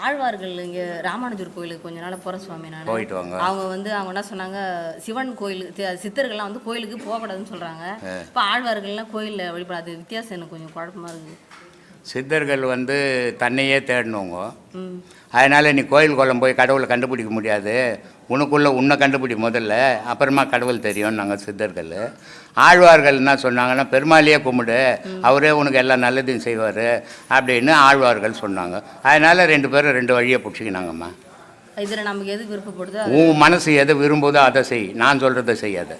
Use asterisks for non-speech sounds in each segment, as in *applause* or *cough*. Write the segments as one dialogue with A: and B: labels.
A: ஆழ்வார்கள் இங்க ராமானுஜர் கோயிலுக்கு கொஞ்ச நாள் போற சுவாமி நான்.
B: போயிட்டு வாங்க.
A: அவங்க வந்து அவங்க என்ன சொன்னாங்க சிவன் கோயில் சித்தர்கள்லாம் வந்து கோயிலுக்கு போகக்கூடாதுன்னு சொல்றாங்க. இப்போ ஆழ்வார்கள்லாம் கோயில்ல வழிபடாது. வித்தியாசம் எனக்கு கொஞ்சம் குழப்பமா இருக்குது
B: சித்தர்கள் வந்து தன்னையே தேடினவங்க
A: ம்.
B: அதனால் நீ கோயில் குளம் போய் கடவுளை கண்டுபிடிக்க முடியாது. உனக்குள்ளே உன்னை கண்டுபிடி முதல்ல. அப்புறமா கடவுள் தெரியும் நாங்கள் சித்தர்கள். ஆழ்வார்கள் என்ன சொன்னாங்கன்னா பெருமாளையே கும்பிடு. அவரே உனக்கு எல்லா நல்லதையும் செய்வார். அப்படின்னு ஆழ்வார்கள் சொன்னாங்க. அதனால் ரெண்டு பேரும் ரெண்டு வழியை பிடிச்சிக்கினாங்கம்மா.
A: இதுல நமக்கு எது விருப்பப்படுதோ
B: உன் மனசு எதை விரும்புதோ அதை செய். நான் சொல்கிறத செய்யாத.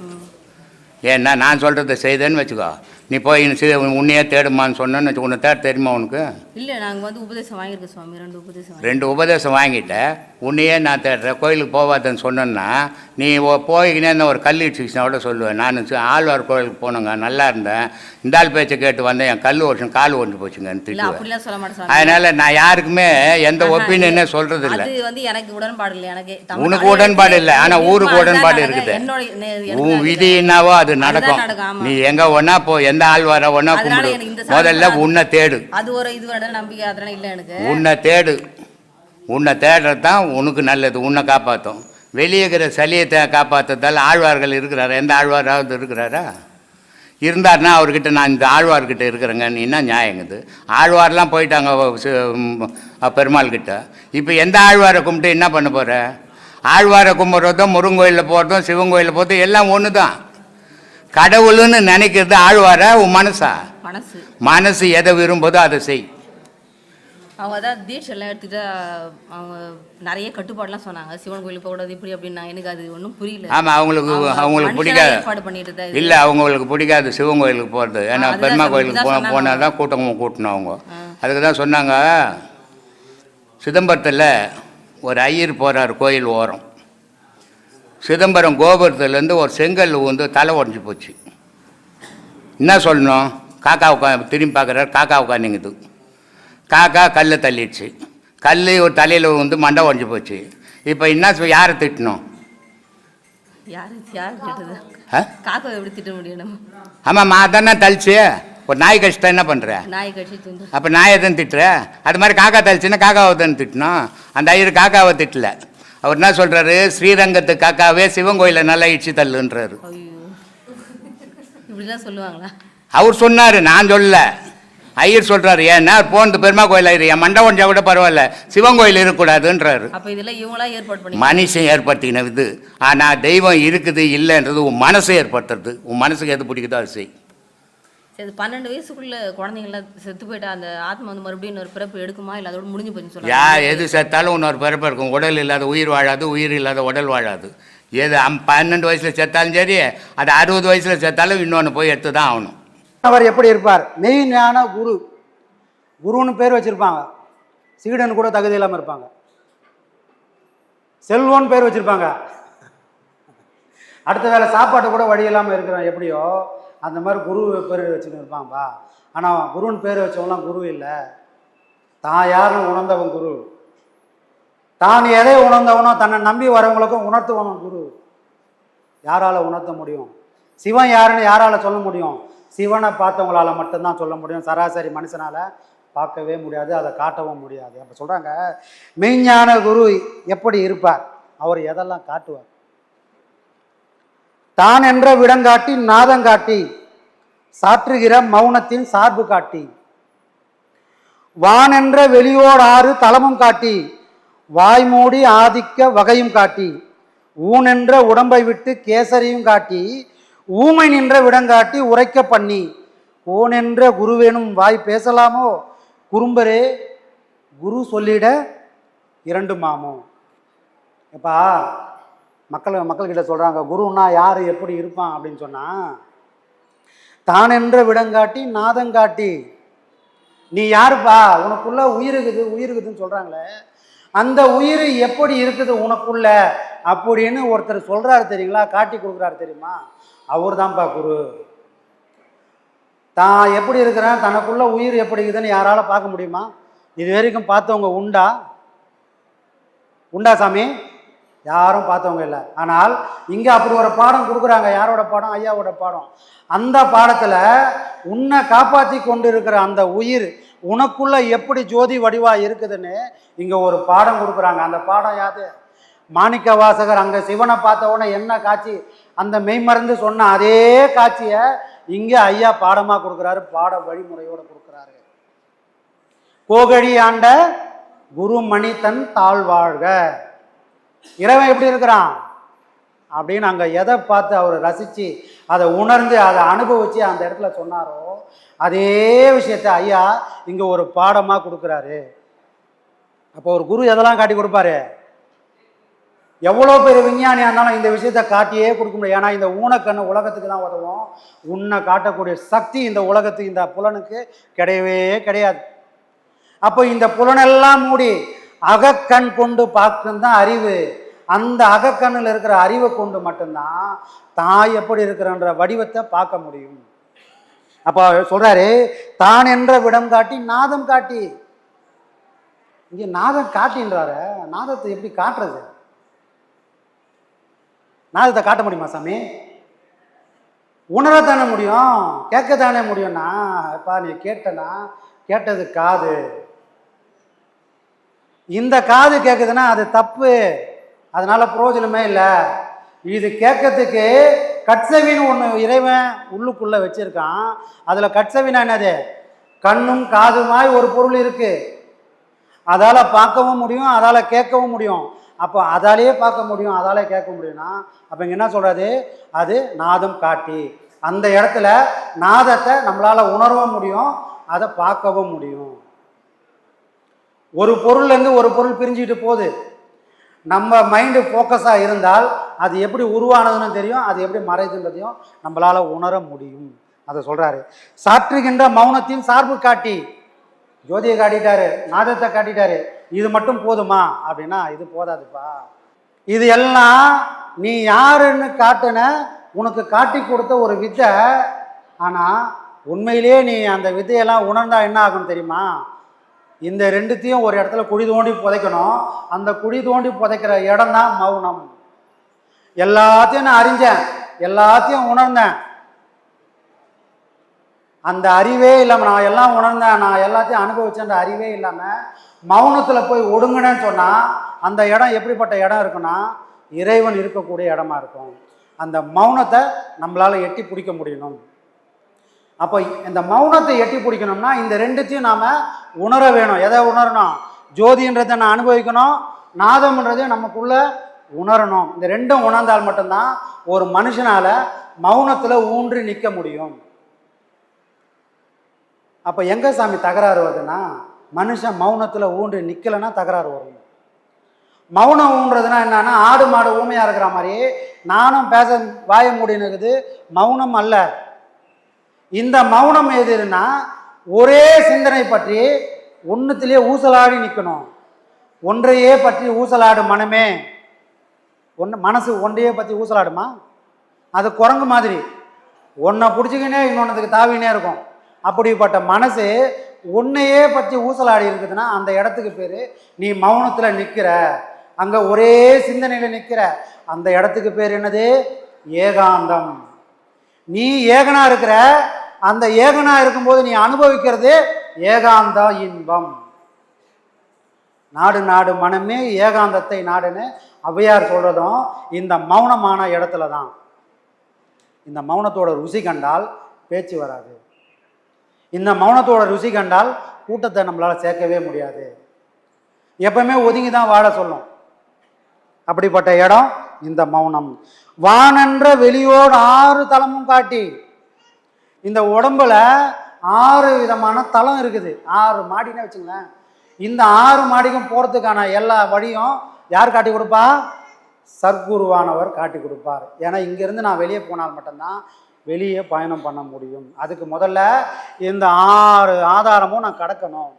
B: ஏன்னா நான் சொல்கிறத செய்தேன்னு வச்சுக்கோ. நீ போய் உன்னையே தேடுமான்னு சொன்னேன்னு வச்சுக்கோ உன்னை தேட தெரியுமா உனக்கு?
A: இல்ல நாங்க வந்து உபதேசம் வாங்கியிருக்கோம் சுவாமி ரெண்டு உபதேசம்
B: ரெண்டு உபதேசம் வாங்கிட்ட. உன்னையே நான் தேடுறேன். கோயிலுக்கு போவாதன்னு சொன்னேன்னா நீ ஓ- போய்க்கினே இந்த ஒரு கல் இடிச்சுக்கிச்சுனா கூட சொல்லுவேன். நான் ஆழ்வார் கோயிலுக்கு போனேங்க நல்லா இருந்தேன். இந்த ஆள் பேச்சை கேட்டு வந்தேன் என் கல் ஓடிச்சு கால் ஓடிச்சு போச்சுங்கன்னு
A: சுவாமி.
B: அதனால நான் யாருக்குமே எந்த ஒப்பீனியனே சொல்றது இல்லை
A: வந்து எனக்கு உடன்பாடு இல்லை எனக்கு
B: உனக்கு உடன்பாடு இல்லை. ஆனா
A: எனக்கு
B: ஊருக்கு உடன்பாடு. இருக்குது. உன் விதி என்னவோ அது நடக்கும். நீ எங்க ஒன்னா போ எந்த ஆள் வர ஒன்னா
A: அதனால
B: கும்பிடு. முதல்ல உன்னை தேடு.
A: அது ஒரு இது நம்பிக்கை அதெல்லாம் இல்லை எனக்கு.
B: உன்னை தேடு. உன்னை தேடுறது தான் உனக்கு நல்லது உன்னை காப்பாற்றும் வெளியே இருக்கிற சளியை தே காப்பாற்றுறதால ஆழ்வார்கள் இருக்கிறாரா? எந்த ஆழ்வாராவது இருக்கிறாரா? இருந்தாருன்னா அவர்கிட்ட நான் இந்த ஆழ்வார்கிட்ட இருக்கிறேங்க. நீன்னா நியாயங்குது ஆழ்வார்லாம் போயிட்டாங்க பெருமாள் கிட்ட. இப்போ எந்த ஆழ்வாரை கும்பிட்டு என்ன பண்ண போகிற ஆழ்வாரை கும்பிட்றதும் முருங்கோயிலில் போகிறதும் சிவன் கோயிலில் போகிறதும் எல்லாம் ஒன்று தான் கடவுள்னு நினைக்கிறது ஆழ்வாரா உன் மனசா?
A: மனசு.
B: மனசு எதை விரும்புதோ அதை செய்.
A: அவங்க அதான் தீட்சை எல்லாம் எடுத்துட்டு அவங்க நிறைய கட்டுப்பாடுலாம் சொன்னாங்க. சிவன் கோயிலுக்கு போகக்கூடாது இப்படி அப்படின்னாங்க எனக்கு அது ஒன்றும் புரியல.
B: ஆமாம் அவங்களுக்கு
A: அவங்க
B: அவங்களுக்கு பிடிக்காது.
A: ஏற்பாடு பண்ணிட்டு தான்.
B: இல்லை அவங்களுக்கு பிடிக்காது சிவன் கோயிலுக்கு போகிறது ஏன்னா பெருமா கோயிலுக்கு போ. போனால் தான் கூட்டம் கூட்டணும் அவங்க. அதுக்கு தான் சொன்னாங்க சிதம்பரத்தில் ஒரு ஐயர் போகிறார் கோயில் ஓரம். சிதம்பரம் கோபுரத்துலேருந்து ஒரு செங்கல் வந்து தலை உடஞ்சி போச்சு. என்ன சொல்லணும்? காக்கா உட்கா திரும்பி பார்க்குறாரு காக்கா உட்காந்துங்குது. காக்கா கல்லை தள்ளிடுச்சு. கல் ஒரு தலையில் வந்து மண்டை உடஞ்சி போச்சு. இப்போ என்ன சொ- யாரை திட்டணும்?
A: யாரு யாரு கேட்டது
B: ஆ?
A: காக்கா எப்படி திட்ட முடியும் நம்ம?
B: ஆமாம்மா அதானே தலிச்சு ஒரு நாய் கடிச்சிட்டா என்ன பண்ணுற
A: நாய்
B: அப்போ நாயை தான் திட்டுற? அது மாதிரி காக்கா தலிச்சுன்னா காக்காவை தான் திட்டணும்? அந்த ஐயர் காக்காவை திட்டல. அவர் என்ன சொல்கிறாரு ஸ்ரீரங்கத்து காக்காவே சிவன் கோயிலை நல்லா இடிச்சு தள்ளுன்றாரு. *laughs*
A: ஐயோ இப்படிலாம் சொல்லுவாங்களா?
B: அவர் சொன்னார் நான் சொல்லல. ஐயர் சொல்கிறாரு ஏன்னா போனது பெருமா கோயில் ஐயர் என் மண்டை ஒன்றா கூட பரவாயில்ல சிவன் கோயில் இருக்கக்கூடாதுன்றாரு. மனுஷன் ஏற்படுத்தின இது ஆனால் தெய்வம் இருக்குது இல்லைன்றது உன் மனசை ஏற்படுத்துறது. உன் மனசுக்கு எது பிடிக்குதோ அது செய்.
A: சரி பன்னெண்டு வயசுக்குள்ள குழந்தைங்களாம் செத்து போயிட்டா அந்த ஆத்மா வந்து மறுபடியும் ஒரு பிறப்பு எடுக்குமா? இல்லை அதோட முடிஞ்சு போச்சுன்னு
B: யா
A: சொல்லுவாங்க
B: எது செத்தாலும் இன்னொரு பிறப்பு இருக்கும். உடல் இல்லாத உயிர் வாழாது உயிர் இல்லாத உடல் வாழாது. எது அம் பன்னெண்டு வயசில் செத்தாலும் சரி அது அறுபது வயசில் செத்தாலும் இன்னொன்று போய் எடுத்து தான் ஆகணும்.
C: அவர் எப்படி இருப்பார்? மெய்ஞான குரு. குருன்னு பேர் வச்சிருப்பாங்க. சீடன் கூட தகுதி இல்லாமல் இருப்பாங்க. செல்வன் பேர் வச்சிருப்பாங்க. அடுத்த வேலை சாப்பாட்டு கூட வழி இல்லாமல் இருக்கிறான் எப்படியோ அந்த மாதிரி குரு பேர் வச்சுன்னு இருப்பாங்கப்பா ஆனால் குருன்னு பேர் வச்சவங்களாம் குரு இல்லை. தான் யாருன்னு உணர்ந்தவன் குரு. தான் எதை உணர்ந்தவனோ தன்னை நம்பி வரவங்களுக்கும் உணர்த்துவன் குரு. யாரால் உணர்த்த முடியும்? சிவன் யாருன்னு யாரால் சொல்ல முடியும்? சிவனை பார்த்தவங்களால் மட்டும்தான் சொல்ல முடியும். சராசரி மனுஷனால் பார்க்கவே முடியாது அதை காட்டவும் முடியாது. அப்போ சொல்கிறாங்க மெய்ஞான குரு எப்படி இருப்பார்? அவர் எதெல்லாம் காட்டுவார்? தான் என்ற விடங்காட்டி நாதங்காட்டி சாற்றுகிற மௌனத்தின் சார்பு காட்டி. வான் என்ற வெளியோர் ஆறு தளமும் காட்டி வாய் மூடி ஆதிக்க வகையும் காட்டி. ஊன் என்ற உடம்பை விட்டு கேசரியும் காட்டி ஊமை நின்ற விடங்காட்டி உரைக்க பண்ணி. ஓன் என்ற குருவேனும் வாய் பேசலாமோ? குறும்பரே குரு சொல்லிட இரண்டு மாமோ? எப்பா மக்கள் மக்கள்கிட்ட சொல்கிறாங்க குருன்னா யார் எப்படி இருப்பான்? அப்படின்னு சொன்னால் தானென்ற விடங்காட்டி நாதங்காட்டி. நீ யாருப்பா? உனக்குள்ள உயிர் இருக்குது உயிர் இருக்குதுன்னு சொல்கிறாங்களே அந்த உயிர் எப்படி இருக்குது உனக்குள்ள? அப்படின்னு ஒருத்தர் சொல்கிறாரு தெரியுங்களா? காட்டி கொடுக்குறாரு தெரியுமா? அவர் தான்ப்பா குரு. தான் எப்படி இருக்கிறேன்? தனக்குள்ள உயிர் எப்படி இருக்குதுன்னு யாரால பார்க்க முடியுமா? இது வரைக்கும் பார்த்தவங்க உண்டா? உண்டா சாமி. யாரும் பார்த்தவங்க இல்லை. ஆனால் இங்கே அப்படி ஒரு பாடம் கொடுக்குறாங்க. யாரோட பாடம்? ஐயாவோட பாடம். அந்த பாடத்தில் உன்னை காப்பாற்றி கொண்டு இருக்கிற அந்த உயிர் உனக்குள்ள எப்படி ஜோதி வடிவாக இருக்குதுன்னு இங்கே ஒரு பாடம் கொடுக்குறாங்க. அந்த பாடம் யாது மாணிக்க வாசகர் அங்கே சிவனை பார்த்த உடனே என்ன காட்சி? அந்த மெய்மறந்து சொன்ன அதே காட்சியை இங்கே ஐயா பாடமாக கொடுக்குறாரு. பாட வழிமுறையோடு கொடுக்குறாரு. கோகழி ஆண்ட குருமணி தன் தாழ்வாழ்க. இறைவன் எப்படி இருக்கிறான்? அப்படின்னு அங்கே எதை பார்த்து அவர் ரசித்து அதை உணர்ந்து அதை அனுபவித்து அந்த இடத்துல சொன்னாரோ அதே விஷயத்த ஐயா இங்கே ஒரு பாடமாக கொடுக்குறாரு. அப்போ ஒரு குரு எதெல்லாம் காட்டி கொடுப்பாரு? எவ்வளோ பெரிய விஞ்ஞானியாக இருந்தாலும் இந்த விஷயத்தை காட்டியே கொடுக்க முடியும் ஏன்னா இந்த ஊனக்கண்ணு உலகத்துக்கு தான் உதவும். உன்னை காட்டக்கூடிய சக்தி இந்த உலகத்துக்கு இந்த புலனுக்கு கிடையவே கிடையாது. அப்போ இந்த புலனெல்லாம் மூடி அகக்கண் கொண்டு பார்க்கும் தான் அறிவு. அந்த அகக்கண்ணில் இருக்கிற அறிவை கொண்டு மட்டும்தான் தாய் எப்படி இருக்கிறன்ற வடிவத்தை பார்க்க முடியும். அப்போ அவர் தான் என்ற விடம் காட்டி நாதம் காட்டி. இங்கே நாதம் காட்டின்றாரு நாதத்தை எப்படி காட்டுறது? நாதத்தை காட்ட முடியுமா சாமி? உணரத்தானே முடியும் கேட்கத்தானே முடியும்னா எப்பா நீ கேட்டனா? கேட்டது காது. இந்த காது கேட்குதுன்னா அது தப்பு. அதனால் பிரயோஜனமே இல்லை. இது கேட்கறதுக்கு கட்சவின்னு ஒன்று இறைவன் உள்ளுக்குள்ளே வச்சுருக்கான். அதில் கட்சவினா என்னது? கண்ணும் காதுமாய் ஒரு பொருள் இருக்குது அதால் பார்க்கவும் முடியும் அதால் கேட்கவும் முடியும். அப்போ அதாலேயே பார்க்க முடியும் அதாலே கேட்க முடியும்னா அப்போ இங்கே என்ன சொல்கிறது அது நாதம் காட்டி. அந்த இடத்துல நாதத்தை நம்மளால் உணரவும் முடியும் அதை பார்க்கவும் முடியும். ஒரு பொருள்லேருந்து ஒரு பொருள் பிரிஞ்சுக்கிட்டு போகுது. நம்ம மைண்டு ஃபோக்கஸாக இருந்தால் அது எப்படி உருவானதுன்னு தெரியும் அது எப்படி மறைதுன்றதையும் நம்மளால் உணர முடியும். அதை சொல்கிறாரு சாற்றுகின்ற மௌனத்தின் சார்பு காட்டி. ஜோதியை காட்டிட்டாரு நாதத்தை காட்டிட்டாரு. இது மட்டும் போதுமா? அப்படின்னா இது போதாதுப்பா. இது எல்லாம் நீ யாருன்னு காட்டுன உனக்கு காட்டி கொடுத்த ஒரு வித்தை ஆனால் உண்மையிலேயே நீ அந்த வித்தையெல்லாம் உணர்ந்தா என்ன ஆகும் தெரியுமா? இந்த ரெண்டுத்தையும் ஒரு இடத்துல குழி தோண்டி புதைக்கணும். அந்த குழி தோண்டி புதைக்கிற இடம் தான் மௌனம். எல்லாத்தையும் நான் அறிஞ்சேன். எல்லாத்தையும் உணர்ந்தேன். அந்த அறிவே இல்லாமல் நான் எல்லாம் உணர்ந்தேன். நான் எல்லாத்தையும் அனுபவிச்சேன்ற அறிவே இல்லாமல் மௌனத்தில் போய் ஒடுங்கினேன்னு சொன்னால் அந்த இடம் எப்படிப்பட்ட இடம் இருக்குன்னா இறைவன் இருக்கக்கூடிய இடமா இருக்கும். அந்த மௌனத்தை நம்மளால் எட்டி பிடிக்க முடியணும். அப்போ இந்த மௌனத்தை எட்டி பிடிக்கணும்னா இந்த ரெண்டுத்தையும் நாம் உணர வேணும். எதை உணரணும்? ஜோதின்றதை நான் அனுபவிக்கணும். நாதம்ன்றதையும் நமக்குள்ள உணரணும். இந்த ரெண்டும் உணர்ந்தால் மட்டும்தான் ஒரு மனுஷனால் மௌனத்தில் ஊன்றி நிற்க முடியும். அப்போ எங்க சாமி தகராறு வருதுன்னா மனுஷன் மௌனத்தில் ஊன்றி நிற்கலைன்னா தகராறு வரும். மௌனம் ஊன்றதுன்னா என்னன்னா ஆடு மாடு ஊமையாக இருக்கிற மாதிரி நானும் பேச வாய இருக்குது. மௌனம் அல்ல. இந்த மௌனம் எதுன்னா ஒரே சிந்தனை பற்றி ஒன்றுத்திலே ஊசலாடி நிற்கணும் ஒன்றையே பற்றி ஊசலாடும் மனமே. ஒன்று மனசு ஒன்றையே பற்றி ஊசலாடுமா? அது குரங்கு மாதிரி. ஒன்றை பிடிச்சிக்கினே இன்னொன்றுக்கு தாவினே இருக்கும். அப்படிப்பட்ட மனசு ஒன்றையே பற்றி ஊசலாடி இருக்குதுன்னா அந்த இடத்துக்கு பேர் நீ மௌனத்தில் நிற்கிற அங்கே ஒரே சிந்தனையில் நிற்கிற அந்த இடத்துக்கு பேர் என்னது? ஏகாந்தம். நீ ஏகனா இருக்கிற அந்த ஏகனா இருக்கும்போது நீ அனுபவிக்கிறது ஏகாந்த இன்பம். நாடு நாடு மனமே ஏகாந்தத்தை நாடுன்னு அவ்வையார் சொல்றதும் இந்த மௌனமான இடத்துல தான். இந்த மௌனத்தோட ருசி கண்டால் பேச்சு வராது. இந்த மௌனத்தோட ருசி கண்டால் கூட்டத்தை நம்மளால் சேர்க்கவே முடியாது. எப்பவுமே ஒதுங்கி தான் வாழ சொல்லும். அப்படிப்பட்ட இடம் இந்த மௌனம். வானென்ற வெளியோடு ஆறு தலமும் காட்டி. இந்த உடம்புல ஆறு விதமான தளம் இருக்குது. ஆறு மாடினே வச்சுங்களேன். இந்த ஆறு மாடிக்கும் போகிறதுக்கான எல்லா வழியும் யார் காட்டி கொடுப்பா? சர்க்குருவானவர் காட்டி கொடுப்பார். ஏன்னா இங்கேருந்து நான் வெளியே போனால் மட்டும்தான் வெளியே பயணம் பண்ண முடியும். அதுக்கு முதல்ல இந்த ஆறு ஆதாரமும் நான் கடக்கணும்.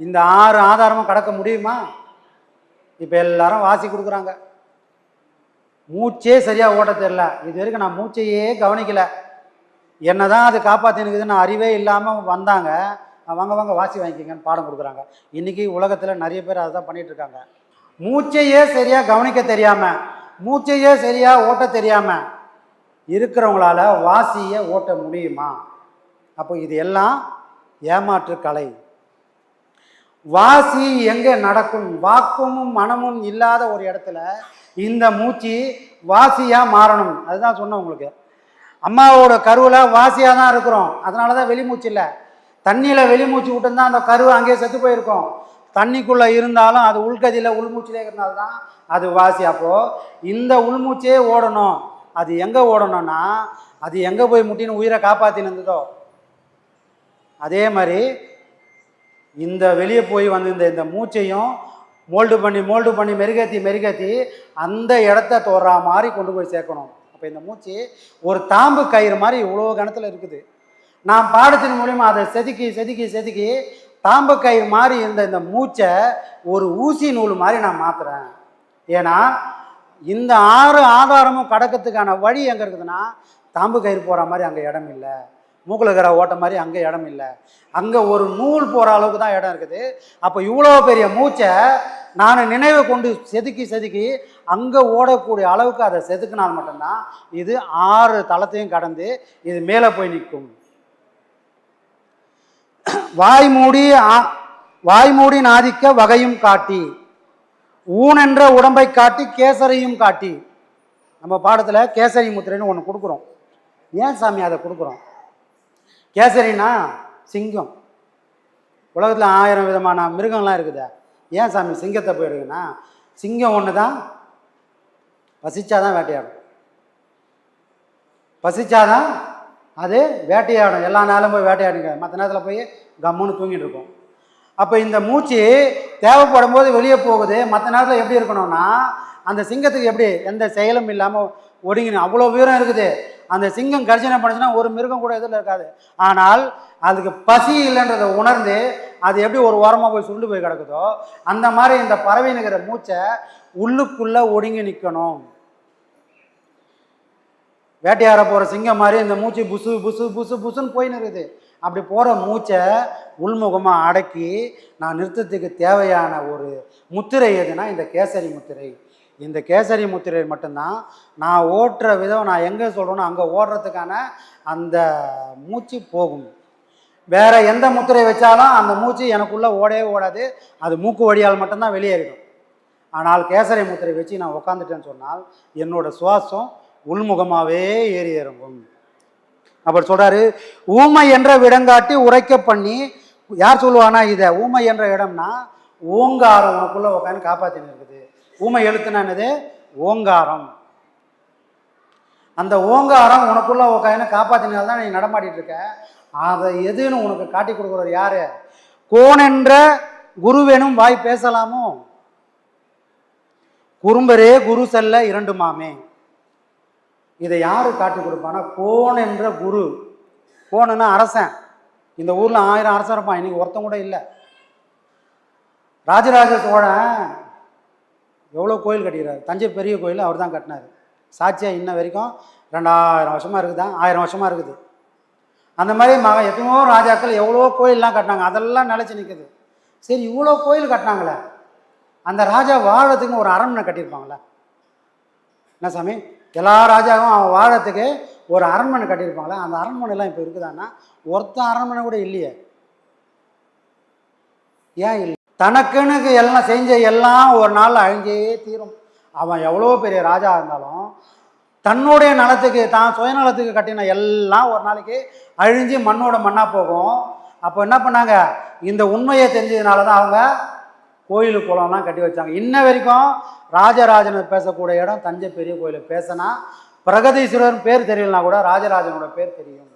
C: இந்த ஆறு ஆதாரமும் கடக்க முடியுமா? இப்போ எல்லாரும் வாசி கொடுக்குறாங்க. மூச்சே சரியாக ஓட்ட தெரில. இது வரைக்கும் நான் மூச்சையே கவனிக்கலை. என்ன தான் அது காப்பாற்றினுக்குதுன்னு அறிவே இல்லாமல் வந்தாங்க. வாங்க வாங்க வாசி வாங்கிக்கங்கன்னு பாடம் கொடுக்குறாங்க. இன்றைக்கி உலகத்தில் நிறைய பேர் அதை தான் பண்ணிகிட்ருக்காங்க இருக்காங்க. மூச்சையே சரியாக கவனிக்க தெரியாமல் மூச்சையே சரியாக ஓட்ட தெரியாமல் இருக்கிறவங்களால வாசியை ஓட்ட முடியுமா? அப்போ இது எல்லாம் ஏமாற்று கலை. வாசி எங்கே நடக்கும்? வாக்கும் மனமும் இல்லாத ஒரு இடத்துல இந்த மூச்சு வாசியாக மாறணும். அதுதான் சொன்னேன் உங்களுக்கு. அம்மாவோட கருவில் வாசியாக தான் இருக்கிறோம். அதனால தான் வெளிமூச்சு இல்லை. தண்ணியில் வெளிமூச்சு விட்டுருந்தா அந்த கரு அங்கேயே செத்து போயிருக்கும். தண்ணிக்குள்ளே இருந்தாலும் அது உள்கதியில் உள்மூச்சிலே இருந்தால்தான் அது வாசி. அப்போது இந்த உள்மூச்சே ஓடணும். அது எங்கே ஓடணும்னா அது எங்கே போய் முட்டின்னு உயிரை காப்பாற்றின்னு இருந்ததோ? அதே மாதிரி இந்த வெளியே போய் வந்து இந்த இந்த மூச்சையும் மோல்டு பண்ணி மோல்டு பண்ணி மெருகேற்றி மெருகேற்றி அந்த இடத்த தோறா மாதிரி கொண்டு போய் சேர்க்கணும். அப்போ இந்த மூச்சு ஒரு தாம்பு கயிறு மாதிரி இவ்வளோ கணத்தில் இருக்குது. நான் பாடத்தின் மூலியமாக அதை செதுக்கி செதுக்கி செதுக்கி தாம்பு கயிறு மாதிரி இருந்த இந்த மூச்சை ஒரு ஊசி நூல் மாதிரி நான் மாற்றுறேன் ஏன்னா இந்த ஆறு ஆதாரமும் கடக்கிறதுக்கான வழி எங்கே இருக்குதுன்னா தாம்பு கயிறு போகிற மாதிரி அங்கே இடம் இல்லை. மூக்கில் இருக்கிற ஓட்ட மாதிரி அங்கே இடம் இல்லை. அங்கே ஒரு நூல் போகிற அளவுக்கு தான் இடம் இருக்குது. அப்போ இவ்வளோ பெரிய மூச்சை நான் நினைவை கொண்டு செதுக்கி செதுக்கி அங்கே ஓடக்கூடிய அளவுக்கு அதை செதுக்கினால் மட்டும்தான் இது ஆறு தளத்தையும் கடந்து இது மேலே போய் நிற்கும். வாய் மூடி ஆ- வாய் மூடி நாதிக்க வகையும் காட்டி ஊனென்ற உடம்பை காட்டி கேசரியும் காட்டி. நம்ம பாடத்தில் கேசரி முத்திரைன்னு ஒன்று கொடுக்குறோம். ஏன் சாமி அதை கொடுக்குறோம்? கேசரினா சிங்கம். உலகத்தில் ஆயிரம் விதமான மிருகங்கள்லாம் இருக்குதா. ஏன் சாமி சிங்கத்தை போயிடுங்கன்னா சிங்கம் ஒன்று தான் பசிச்சாதான் வேட்டையாடும். பசிச்சாதான் அது வேட்டையாடும். எல்லா நாளும் போய் வேட்டையாடுங்க மற்ற நேரத்தில் போய் கம்முன்னு தூங்கிட்டு இருக்கும் அப்போ இந்த மூச்சு தேவைப்படும் போது வெளியே போகுது. மற்ற நேரத்தில் எப்படி இருக்கணும்னா அந்த சிங்கத்துக்கு எப்படி எந்த செயலும் இல்லாமல் ஒடுங்கினு அவ்வளோ உயரம் இருக்குது. அந்த சிங்கம் கர்ஜனை பண்ணுச்சுன்னா ஒரு மிருகம் கூட எதில் இருக்காது. ஆனால் அதுக்கு பசி இல்லைன்றதை உணர்ந்து அது எப்படி ஒரு ஓரமாக போய் சுருண்டு போய் கிடக்குதோ அந்த மாதிரி இந்த பறவைனுங்கிற மூச்சை உள்ளுக்குள்ளே ஒடுங்கி நிற்கணும் வேட்டையாட போகிற சிங்கம் மாதிரி இந்த மூச்சு புசு புசு புசு புசுன்னு போயின்னு இருக்குது அப்படி போகிற மூச்சை உள்முகமாக அடக்கி நான் நிறுத்தத்துக்கு தேவையான ஒரு முத்திரை எதுனா இந்த கேசரி முத்திரை. இந்த கேசரி முத்திரை மட்டும்தான். நான் ஓட்டுற விதம் நான் எங்கே சொல்கிறேனோ அங்கே ஓடுறதுக்கான அந்த மூச்சு போகும். வேறு எந்த முத்திரை வச்சாலும் அந்த மூச்சு எனக்குள்ளே ஓடவே ஓடாது. அது மூக்கு வழியால் மட்டும்தான் வெளியேறிடும் ஆனால் கேசரி முத்திரை வச்சு நான் உட்காந்துட்டேன்னு சொன்னால் என்னோடய சுவாசம் உள்முகமாகவே ஏறி இறங்கும் அப்படி சொல்கிறாரு ஊமை என்ற விடங்காட்டி உரைக்க பண்ணி யார் சொல்லுவானா இதை ஊமை என்ற இடம்னா ஊங்காரம் உனக்குள்ளே உட்காந்து காப்பாற்றினு ஊமை எழுத்துனானது ஓங்காரம். அந்த ஓங்காரம் உனக்குள்ள உட்காந்து காப்பாற்றினால தான் நீ நடமாடிட்டு இருக்க. அதை எதுன்னு உனக்கு காட்டி கொடுக்குறது யாரு? கோணென்ற குருவெனும் வாய் பேசலாமோ? குறும்பரே குரு செல்ல இரண்டு மாமே. இதை யாரு காட்டி கொடுப்பானா கோன் என்ற குரு. கோணுன்னு அரசன். இந்த ஊர்ல ஆயிரம் அரசன் இருப்பான். இன்னைக்கு ஒருத்தன் கூட இல்லை. ராஜராஜ சோழன் எவ்வளோ கோயில் கட்டிக்கிறார்? தஞ்சை பெரிய கோயில் அவர் தான் கட்டினார். சாட்சியாக இன்ன வரைக்கும் ரெண்டாயிரம் வருஷமாக இருக்குதுதான் ஆயிரம் வருஷமாக இருக்குது. அந்த மாதிரி மக எத்தனையோ ராஜாக்கள் எவ்வளோ கோயிலெலாம் கட்டினாங்க. அதெல்லாம் நிலச்சி நிற்குது சரி இவ்வளோ கோயில் கட்டினாங்களே. அந்த ராஜா வாழறதுக்கு ஒரு அரண்மனை கட்டியிருப்பாங்களே என்ன சாமி? எல்லா ராஜாவும் அவன் வாழறதுக்கு ஒரு அரண்மனை கட்டியிருப்பாங்களே அந்த அரண்மனைலாம் இப்போ இருக்குதான்னா ஒருத்த அரண்மனை கூட இல்லையே. ஏன் இல்லை? தனக்குன்னு எல்லாம் செஞ்ச எல்லாம் ஒரு நாள் அழிஞ்சே தீரும். அவன் எவ்வளோ பெரிய ராஜா இருந்தாலும் தன்னுடைய நலத்துக்கு தான் சுயநலத்துக்கு கட்டின எல்லாம் ஒரு நாளைக்கு அழிஞ்சு மண்ணோட மண்ணாக போகும். அப்போ என்ன பண்ணாங்க? இந்த உண்மையை தெரிஞ்சதுனால தான் அவங்க கோயில் குளம்லாம் கட்டி வச்சாங்க. இன்ன வரைக்கும் ராஜராஜன் பேசக்கூடிய இடம் தஞ்சை பெரிய கோயில் பேசினா பிரகதீஸ்வரர் பேர் தெரியலனா கூட ராஜராஜனோட பேர் தெரியும்.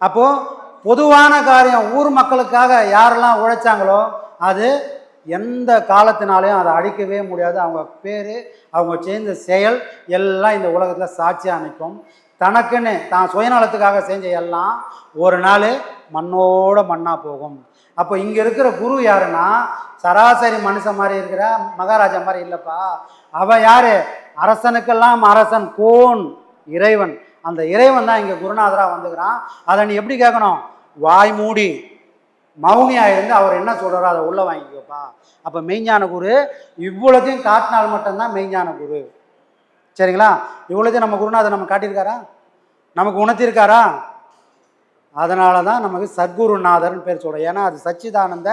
C: அப்போது பொதுவான காரியம் ஊர் மக்களுக்காக யாரெல்லாம் உழைச்சாங்களோ அது எந்த காலத்தினாலையும் அதை அழிக்கவே முடியாது. அவங்க பேர் அவங்க செய்த செயல் எல்லாம் இந்த உலகத்தில் சாட்சியாக நிற்கும். தனக்குன்னு தான் சுயநலத்துக்காக செஞ்ச எல்லாம் ஒரு நாள் மண்ணோட மண்ணாக போகும். அப்போ இங்கே இருக்கிற குரு யாருன்னா சராசரி மனுஷன் மாதிரி இருக்கிற மகாராஜா மாதிரி இல்லைப்பா. அவன் யார்? அரசனுக்கெல்லாம் அரசன் கோன் இறைவன். அந்த இறைவன் தான் இங்கே குருநாதராக வந்துக்கிறான். அதை நீ எப்படி கேட்கணும்? வாய் மூடி. மௌனியாக இருந்து அவர் என்ன சொல்கிறாரோ அதை உள்ளே வாங்கிக்கோப்பா. அப்போ மெய்ஞான குரு இவ்வளோத்தையும் காட்டினால் மட்டும்தான் மெய்ஞான குரு. சரிங்களா? இவ்வளோத்தையும் நம்ம குருநாதர் நம்ம காட்டியிருக்காரா? நமக்கு உணர்த்தியிருக்காரா? அதனால தான் நமக்கு சத்குருநாதர்னு பேர் சொல்கிறோம் ஏன்னா அது சச்சிதானந்த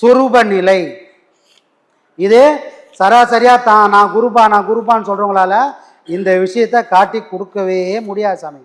C: சொரூப நிலை. இது சராசரியாக தான் நான் குருபா நான் குருபான்னு சொல்கிறவங்களால இந்த விஷயத்த காட்டி கொடுக்கவே முடியாது சாமி.